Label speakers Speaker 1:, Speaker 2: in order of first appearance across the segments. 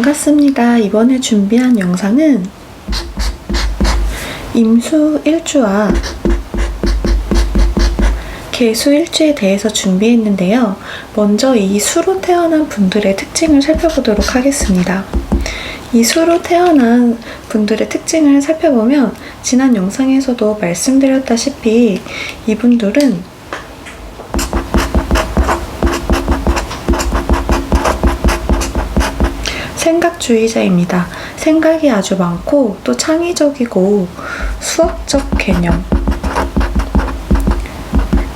Speaker 1: 반갑습니다. 이번에 준비한 영상은 임수 일주와 개수 일주에 대해서 준비했는데요. 먼저 이 수로 태어난 분들의 특징을 살펴보도록 하겠습니다. 이 수로 태어난 분들의 특징을 살펴보면 지난 영상에서도 말씀드렸다시피 이분들은 생각주의자입니다. 생각이 아주 많고 또 창의적이고 수학적 개념.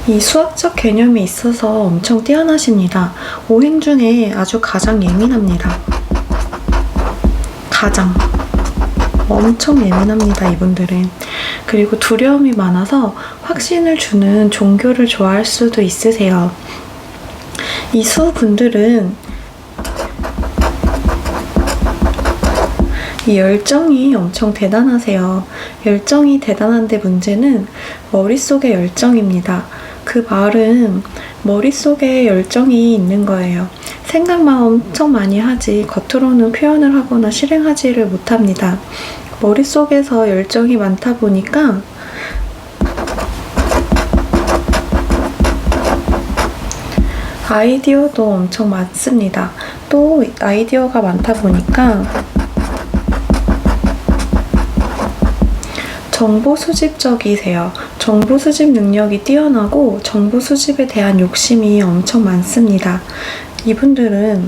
Speaker 1: 이 수학적 개념이 있어서 엄청 뛰어나십니다. 오행 중에 아주 가장 예민합니다. 가장. 엄청 예민합니다, 이분들은. 그리고 두려움이 많아서 확신을 주는 종교를 좋아할 수도 있으세요. 이 수 분들은 이 열정이 엄청 대단하세요. 열정이 대단한데 문제는 머릿속에 열정입니다. 그 말은 머릿속에 열정이 있는 거예요. 생각만 엄청 많이 하지 겉으로는 표현을 하거나 실행하지를 못합니다. 머릿속에서 열정이 많다 보니까 아이디어도 엄청 많습니다. 또 아이디어가 많다 보니까 정보 수집적이세요. 정보 수집 능력이 뛰어나고 정보 수집에 대한 욕심이 엄청 많습니다. 이분들은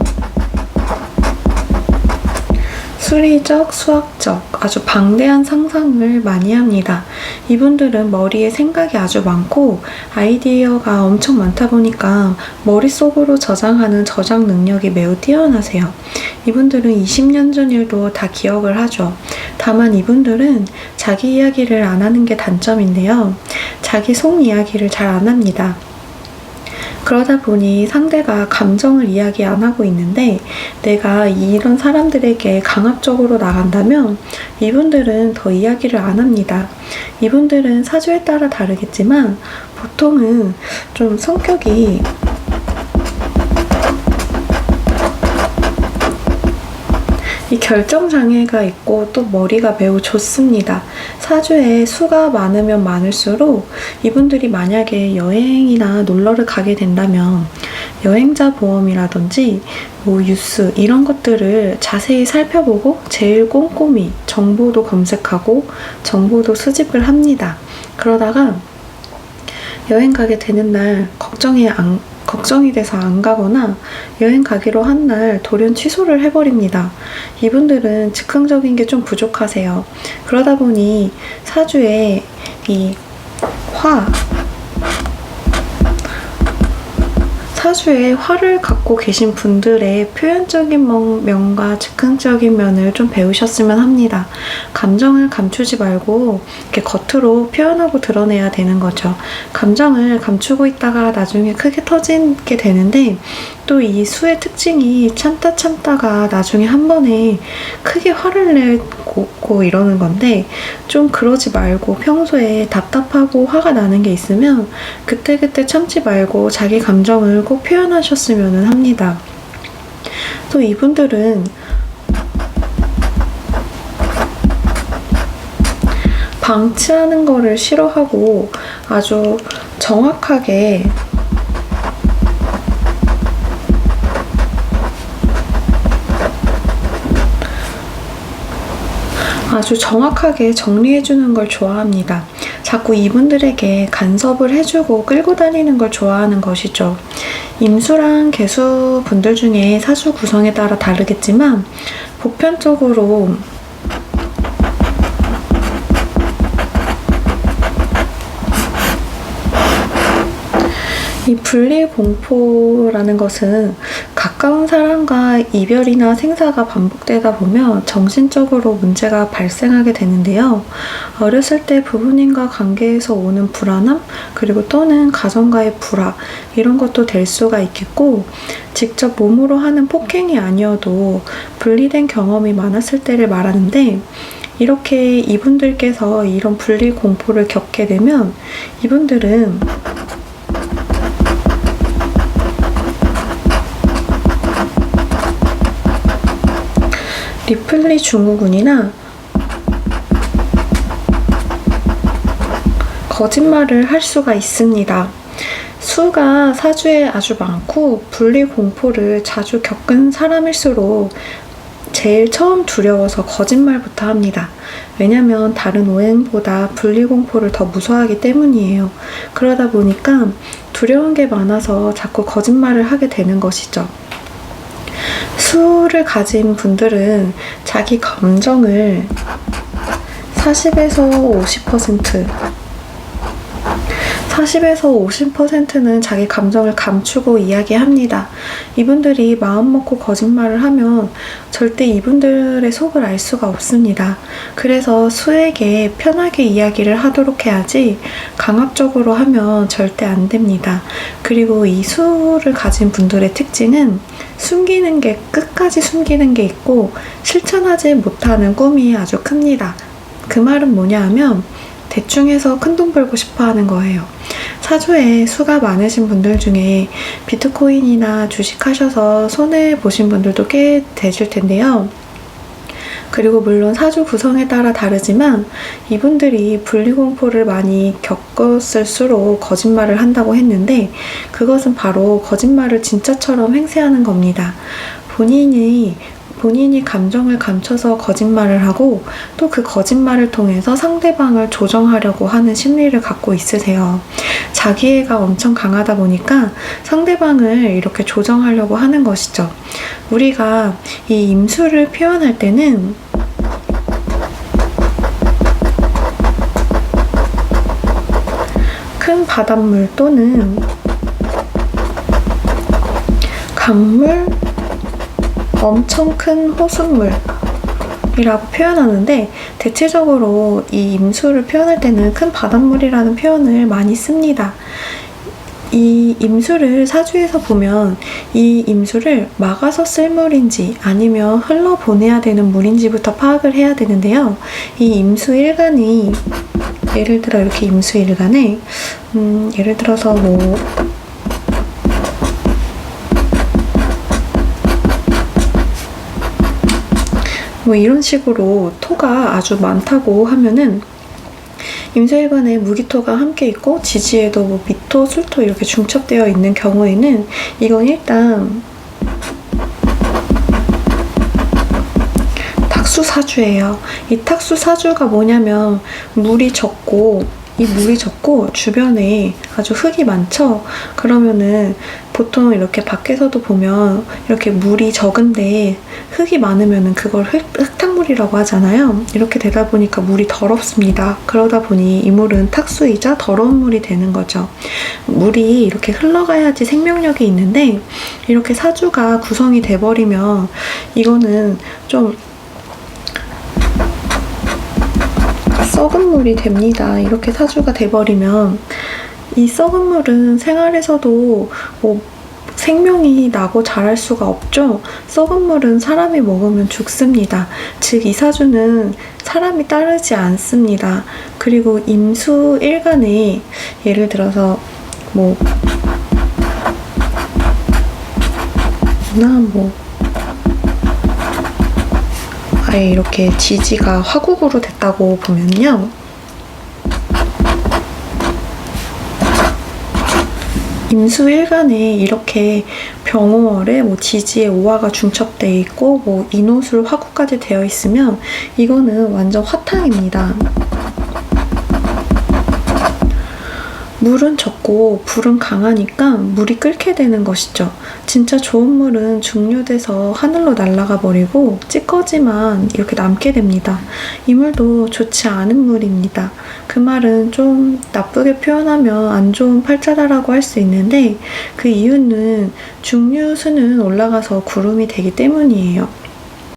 Speaker 1: 수리적, 수학적, 아주 방대한 상상을 많이 합니다. 이분들은 머리에 생각이 아주 많고 아이디어가 엄청 많다 보니까 머릿속으로 저장하는 저장 능력이 매우 뛰어나세요. 이분들은 20년 전 일도 다 기억을 하죠. 다만 이분들은 자기 이야기를 안 하는 게 단점인데요. 자기 속 이야기를 잘 안 합니다. 그러다 보니 상대가 감정을 이야기 안 하고 있는데 내가 이런 사람들에게 강압적으로 나간다면 이분들은 더 이야기를 안 합니다. 이분들은 사주에 따라 다르겠지만 보통은 좀 성격이 결정 장애가 있고 또 머리가 매우 좋습니다. 사주에 수가 많으면 많을수록 이분들이 만약에 여행이나 놀러를 가게 된다면 여행자 보험이라든지 뭐 뉴스 이런 것들을 자세히 살펴보고 제일 꼼꼼히 정보도 검색하고 정보도 수집을 합니다. 그러다가 여행 가게 되는 날 걱정이 안, 걱정이 돼서 안 가거나 여행 가기로 한 날 돌연 취소를 해버립니다. 이분들은 즉흥적인 게 좀 부족하세요. 그러다 보니 사주에 이 화, 사주에 화를 갖고 계신 분들의 표현적인 면과 즉흥적인 면을 좀 배우셨으면 합니다. 감정을 감추지 말고 이렇게 겉으로 표현하고 드러내야 되는 거죠. 감정을 감추고 있다가 나중에 크게 터지게 되는데 또 이 수의 특징이 참다 참다가 나중에 한 번에 크게 화를 내고 이러는 건데 좀 그러지 말고 평소에 답답하고 화가 나는 게 있으면 그때그때 참지 말고 자기 감정을 꼭 표현하셨으면 합니다. 또 이분들은 방치하는 거를 싫어하고 아주 정확하게 아주 정확하게 정리해주는 걸 좋아합니다. 자꾸 이분들에게 간섭을 해주고 끌고 다니는 걸 좋아하는 것이죠. 임수랑 개수 분들 중에 사주 구성에 따라 다르겠지만 보편적으로 이 분리 공포라는 것은 가까운 사람과 이별이나 생사가 반복되다 보면 정신적으로 문제가 발생하게 되는데요. 어렸을 때 부모님과 관계에서 오는 불안함, 그리고 또는 가정과의 불화, 이런 것도 될 수가 있겠고, 직접 몸으로 하는 폭행이 아니어도 분리된 경험이 많았을 때를 말하는데, 이렇게 이분들께서 이런 분리 공포를 겪게 되면 이분들은 심리 증후군이나 거짓말을 할 수가 있습니다. 수가 사주에 아주 많고 분리 공포를 자주 겪은 사람일수록 제일 처음 두려워서 거짓말부터 합니다. 왜냐면 다른 오행보다 분리 공포를 더 무서워하기 때문이에요. 그러다 보니까 두려운 게 많아서 자꾸 거짓말을 하게 되는 것이죠. 수를 가진 분들은 자기 감정을 40에서 50% 40에서 50%는 자기 감정을 감추고 이야기합니다. 이분들이 마음 먹고 거짓말을 하면 절대 이분들의 속을 알 수가 없습니다. 그래서 수에게 편하게 이야기를 하도록 해야지 강압적으로 하면 절대 안 됩니다. 그리고 이 수를 가진 분들의 특징은 숨기는 게 끝까지 숨기는 게 있고 실천하지 못하는 꿈이 아주 큽니다. 그 말은 뭐냐 하면 대충 해서 큰 돈 벌고 싶어 하는 거예요. 사주에 수가 많으신 분들 중에 비트코인이나 주식 하셔서 손해 보신 분들도 꽤 되실 텐데요. 그리고 물론 사주 구성에 따라 다르지만 이분들이 분리공포를 많이 겪었을수록 거짓말을 한다고 했는데 그것은 바로 거짓말을 진짜처럼 행세하는 겁니다. 본인이 본인이 감정을 감춰서 거짓말을 하고 또 그 거짓말을 통해서 상대방을 조정하려고 하는 심리를 갖고 있으세요. 자기애가 엄청 강하다 보니까 상대방을 이렇게 조정하려고 하는 것이죠. 우리가 이 임수를 표현할 때는 큰 바닷물 또는 강물, 엄청 큰 호숫물이라고 표현하는데 대체적으로 이 임수를 표현할 때는 큰 바닷물이라는 표현을 많이 씁니다. 이 임수를 사주에서 보면 이 임수를 막아서 쓸 물인지 아니면 흘러 보내야 되는 물인지부터 파악을 해야 되는데요. 이 임수 일간이 예를 들어 이렇게 임수 일간에 음, 예를 들어서 뭐 뭐 이런 식으로 토가 아주 많다고 하면은 임수일관에 무기토가 함께 있고 지지에도 뭐 미토, 술토 이렇게 중첩되어 있는 경우에는 이건 일단 탁수사주예요. 이 탁수사주가 뭐냐면 물이 적고 이 물이 적고 주변에 아주 흙이 많죠. 그러면은 보통 이렇게 밖에서도 보면 이렇게 물이 적은데 흙이 많으면은 그걸 흙, 흙탕물이라고 하잖아요. 이렇게 되다 보니까 물이 더럽습니다. 그러다 보니 이 물은 탁수이자 더러운 물이 되는 거죠. 물이 이렇게 흘러가야지 생명력이 있는데 이렇게 사주가 구성이 돼버리면 이거는 좀 썩은 물이 됩니다. 이렇게 사주가 돼버리면 이 썩은 물은 생활에서도 뭐 생명이 나고 자랄 수가 없죠. 썩은 물은 사람이 먹으면 죽습니다. 즉, 이 사주는 사람이 따르지 않습니다. 그리고 임수 일간에 예를 들어서 뭐, 나뭐 아예 이렇게 지지가 화국으로 됐다고 보면요. 임수 일간에 이렇게 병호월에 뭐 지지에 오화가 중첩돼 있고 뭐 인호술 화구까지 되어 있으면 이거는 완전 화탕입니다. 물은 적고 불은 강하니까 물이 끓게 되는 것이죠. 진짜 좋은 물은 중류돼서 하늘로 날아가 버리고 찌꺼지만 이렇게 남게 됩니다. 이 물도 좋지 않은 물입니다. 그 말은 좀 나쁘게 표현하면 안 좋은 팔자다라고 할 수 있는데 그 이유는 중류수는 올라가서 구름이 되기 때문이에요.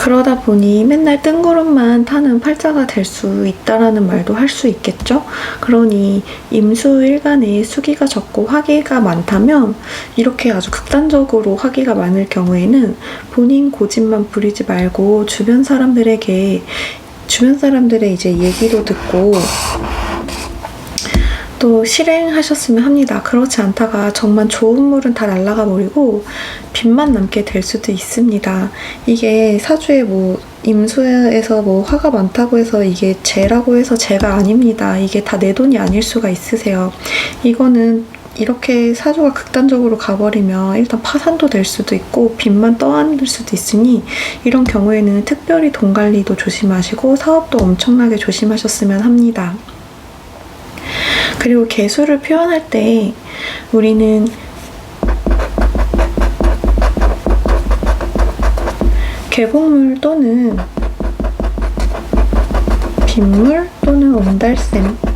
Speaker 1: 그러다 보니 맨날 뜬구름만 타는 팔자가 될 수 있다라는 말도 할 수 있겠죠? 그러니 임수 일간에 수기가 적고 화기가 많다면 이렇게 아주 극단적으로 화기가 많을 경우에는 본인 고집만 부리지 말고 주변 사람들에게 주변 사람들의 이제 얘기도 듣고 또 실행하셨으면 합니다. 그렇지 않다가 정말 좋은 물은 다 날아가 버리고 빚만 남게 될 수도 있습니다. 이게 사주에 뭐 임수에서 뭐 화가 많다고 해서 이게 죄라고 해서 죄가 아닙니다. 이게 다 내 돈이 아닐 수가 있으세요. 이거는 이렇게 사주가 극단적으로 가버리면 일단 파산도 될 수도 있고 빚만 떠안을 수도 있으니 이런 경우에는 특별히 돈 관리도 조심하시고 사업도 엄청나게 조심하셨으면 합니다. 그리고 개수를 표현할 때 우리는 계곡물 또는 빗물 또는 온달샘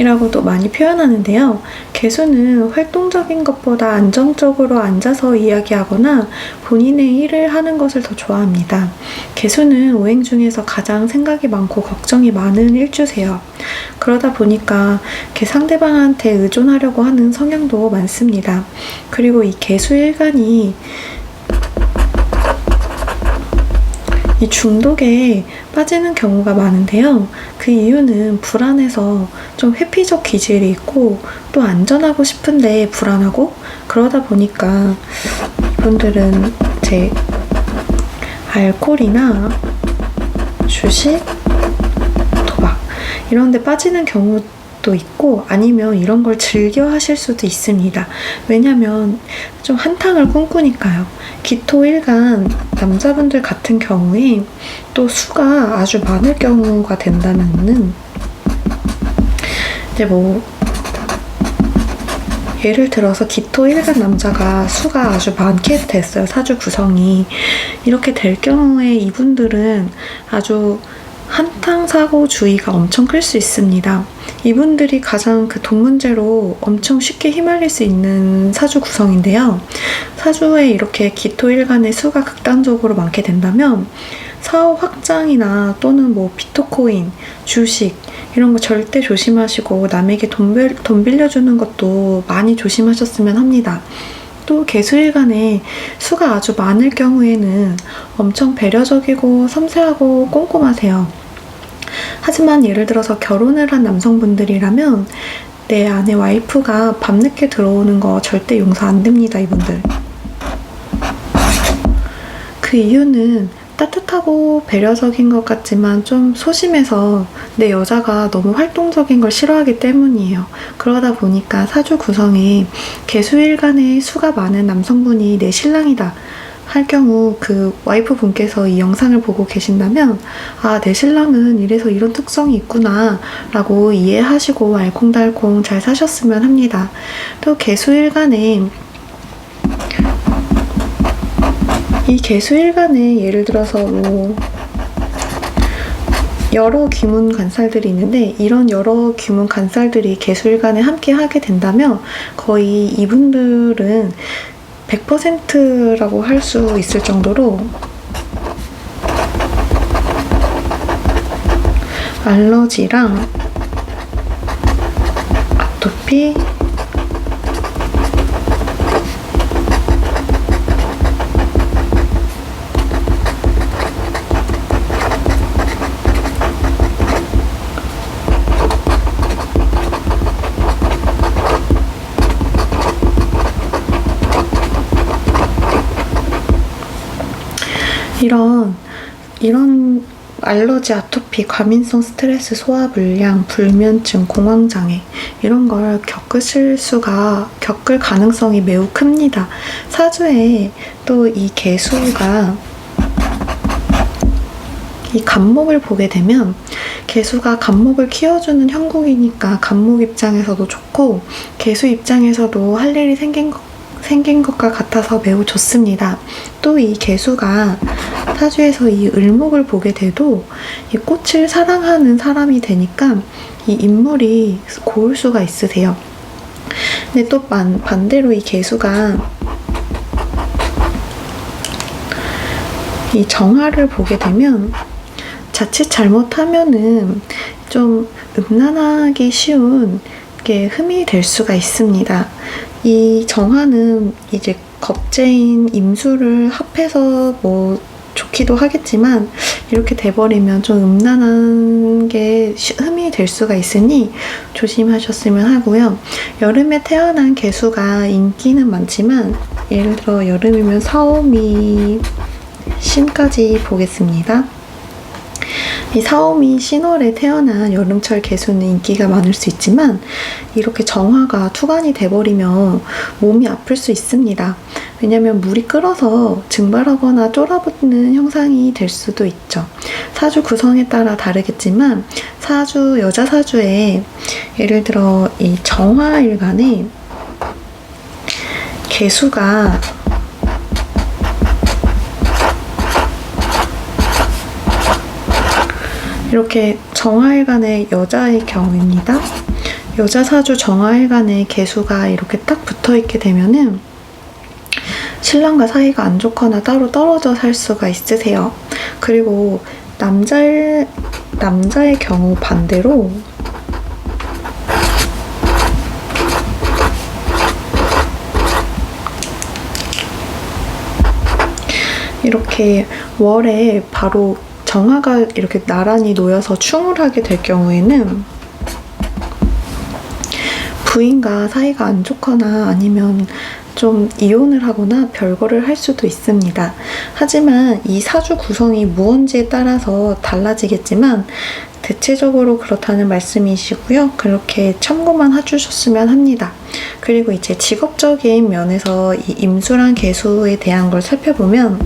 Speaker 1: 이라고도 많이 표현하는데요. 개수는 활동적인 것보다 안정적으로 앉아서 이야기하거나 본인의 일을 하는 것을 더 좋아합니다. 개수는 오행 중에서 가장 생각이 많고 걱정이 많은 일주세요. 그러다 보니까 이렇게 상대방한테 의존하려고 하는 성향도 많습니다. 그리고 이 개수 일간이 이 중독에 빠지는 경우가 많은데요. 그 이유는 불안해서 좀 회피적 기질이 있고 또 안전하고 싶은데 불안하고 그러다 보니까 이분들은 제 알코올이나 주식, 도박 이런 데 빠지는 경우 도 있고 아니면 이런 걸 즐겨 하실 수도 있습니다. 왜냐면 좀 한탕을 꿈꾸니까요. 기토일간 남자분들 같은 경우에 또 수가 아주 많을 경우가 된다면은 이제 뭐 예를 들어서 기토일간 남자가 수가 아주 많게 됐어요. 사주 구성이. 이렇게 될 경우에 이분들은 아주 한탕 사고 주의가 엄청 클 수 있습니다. 이분들이 가장 그 돈 문제로 엄청 쉽게 휘말릴 수 있는 사주 구성인데요. 사주에 이렇게 기토 일간의 수가 극단적으로 많게 된다면 사업 확장이나 또는 뭐 비트코인, 주식 이런 거 절대 조심하시고 남에게 돈, 빌, 돈 빌려주는 것도 많이 조심하셨으면 합니다. 또 개수일간에 수가 아주 많을 경우에는 엄청 배려적이고 섬세하고 꼼꼼하세요. 하지만 예를 들어서 결혼을 한 남성분들이라면 내 아내 와이프가 밤늦게 들어오는 거 절대 용서 안 됩니다, 이분들. 그 이유는 따뜻하고 배려적인 것 같지만 좀 소심해서 내 여자가 너무 활동적인 걸 싫어하기 때문이에요. 그러다 보니까 사주 구성에 개수일간에 수가 많은 남성분이 내 신랑이다. 할 경우 그 와이프 분께서 이 영상을 보고 계신다면 아, 내 신랑은 이래서 이런 특성이 있구나 라고 이해하시고 알콩달콩 잘 사셨으면 합니다. 또 개수일간에 이 개수일간에 예를 들어서 뭐 여러 귀문 간살들이 있는데 이런 여러 귀문 간살들이 개수일간에 함께 하게 된다면 거의 이분들은 100%라고 할 수 있을 정도로 알러지랑 아토피 이런 이런 알러지, 아토피, 과민성 스트레스 소화불량, 불면증, 공황장애 이런 걸 겪으실 수가 겪을 가능성이 매우 큽니다. 사주에 또 이 개수가 이 간목을 보게 되면 개수가 간목을 키워주는 형국이니까 간목 입장에서도 좋고 개수 입장에서도 할 일이 생긴 것 생긴 것과 같아서 매우 좋습니다. 또 이 개수가 사주에서 이 을목을 보게 돼도 이 꽃을 사랑하는 사람이 되니까 이 인물이 고울 수가 있으세요. 근데 또 반, 반대로 이 개수가 이 정화를 보게 되면 자칫 잘못하면은 좀 음란하기 쉬운 게 흠이 될 수가 있습니다. 이 정화는 이제 겁재인 임수를 합해서 뭐 좋기도 하겠지만 이렇게 돼버리면 좀 음란한 게 시- 흠이 될 수가 있으니 조심하셨으면 하고요. 여름에 태어난 개수가 인기는 많지만 예를 들어 여름이면 사오미 신까지 보겠습니다. 이 사오미 신월에 태어난 여름철 개수는 인기가 많을 수 있지만 이렇게 정화가 투간이 돼버리면 몸이 아플 수 있습니다. 왜냐면 물이 끓어서 증발하거나 쫄아붙는 형상이 될 수도 있죠. 사주 구성에 따라 다르겠지만 사주 여자 사주에 예를 들어 이 정화일간에 개수가 이렇게 정화일간의 여자의 경우입니다. 여자 사주 정화일간의 개수가 이렇게 딱 붙어 있게 되면은 신랑과 사이가 안 좋거나 따로 떨어져 살 수가 있으세요. 그리고 남자의 남자의 경우 반대로 이렇게 월에 바로 정화가 이렇게 나란히 놓여서 충을 하게 될 경우에는 부인과 사이가 안 좋거나 아니면 좀 이혼을 하거나 별거를 할 수도 있습니다. 하지만 이 사주 구성이 무언지에 따라서 달라지겠지만 대체적으로 그렇다는 말씀이시고요. 그렇게 참고만 해주셨으면 합니다. 그리고 이제 직업적인 면에서 이 임수랑 개수에 대한 걸 살펴보면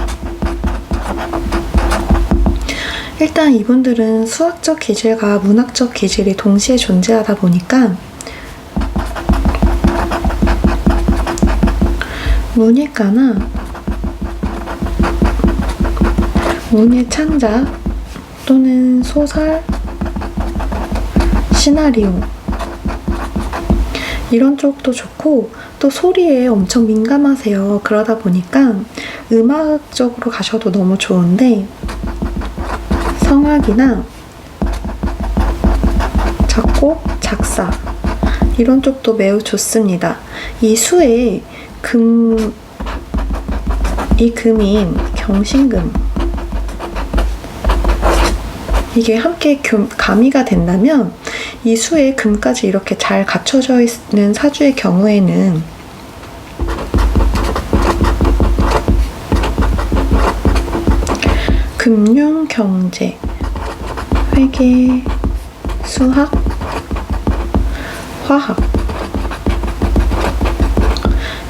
Speaker 1: 일단 이분들은 수학적 기질과 문학적 기질이 동시에 존재하다 보니까 문예가나 문예 창작 또는 소설, 시나리오 이런 쪽도 좋고 또 소리에 엄청 민감하세요. 그러다 보니까 음악적으로 가셔도 너무 좋은데 성악이나 작곡, 작사 이런 쪽도 매우 좋습니다. 이 수에 금, 이 금인 경신금 이게 함께 교- 가미가 된다면 이 수에 금까지 이렇게 잘 갖춰져 있는 사주의 경우에는 금융, 경제, 회계, 수학, 화학.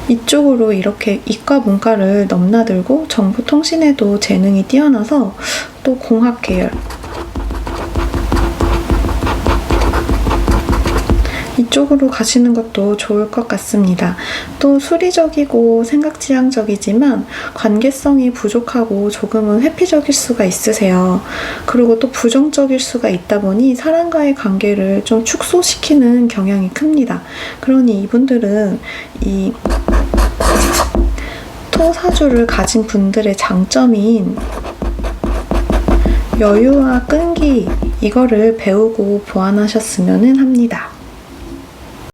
Speaker 1: 이쪽으로 이렇게 이과 문과를 넘나들고 정보통신에도 재능이 뛰어나서 또 공학 계열 이쪽으로 가시는 것도 좋을 것 같습니다. 또 수리적이고 생각 지향적이지만 관계성이 부족하고 조금은 회피적일 수가 있으세요. 그리고 또 부정적일 수가 있다 보니 사람과의 관계를 좀 축소시키는 경향이 큽니다. 그러니 이분들은 이 토사주를 가진 분들의 장점인 여유와 끈기 이거를 배우고 보완하셨으면 합니다.